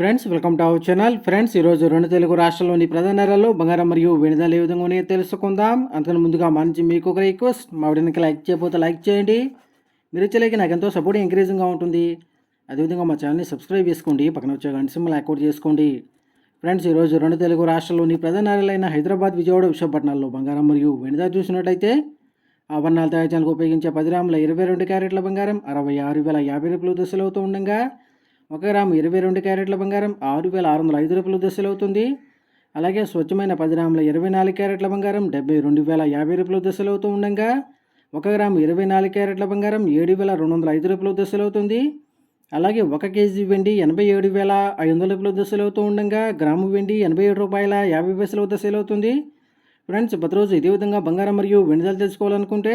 Friends welcome to our channel. Friends ఈరోజు రెండు తెలుగు రాష్ట్రాల్లోని ప్రధాన నగరాల్లో బంగారం మరియు వెనుదల ఏ విధంగా ఉన్నాయో తెలుసుకుందాం. అందుకని ముందుగా మా నుంచి మీకు ఒక రిక్వెస్ట్ మా వీడియోకి లైక్ చేయకపోతే లైక్ చేయండి. మీరు ఇచ్చలేక నాకు ఎంతో సపోర్ట్ ఎంకరేజింగ్గా ఉంటుంది. అదేవిధంగా మా ఛానల్ని సబ్స్క్రైబ్ చేసుకోండి. పక్కన వచ్చే గంట సింబల్ యాక్టివేట్ చేసుకోండి. ఫ్రెండ్స్ ఈరోజు రెండు తెలుగు రాష్ట్రాల్లోని ప్రధాన నగరాలైన హైదరాబాద్ విజయవాడ విశాఖపట్నాల్లో బంగారం మరియు వెనుద చూసినట్టయితే ఆభరణాలు తయారు చేయడానికి ఉపయోగించే పది గ్రాముల ఇరవై రెండు క్యారెట్ల బంగారం అరవై ఆరు వేల యాభై రూపాయలు దశలవుతూ అవుతూ ఉండగా ఒక గ్రాము ఇరవై రెండు క్యారెట్ల బంగారం ఆరు వేల ఆరు వందల ఐదు రూపాయలు దశలు అవుతుంది. అలాగే స్వచ్ఛమైన పది గ్రాముల ఇరవై నాలుగు క్యారెట్ల బంగారం డెబ్బై రెండు వేల యాభై రూపాయలు దశలు అవుతూ ఉండగా ఒక గ్రాము ఇరవై నాలుగు క్యారెట్ల బంగారం ఏడు వేల రెండు వందల ఐదు రూపాయలు దశలు అవుతుంది. అలాగే ఒక కేజీ వెండి ఎనభై ఏడు వేల ఐదు వందల రూపాయలు దశలు అవుతూ ఉండగా గ్రాము వెండి ఎనభై ఏడు రూపాయల యాభై పైసలు దశలు అవుతుంది. ఫ్రెండ్స్ ప్రతిరోజు ఇదే విధంగా బంగారం మరియు వెనుదలు తెలుసుకోవాలనుకుంటే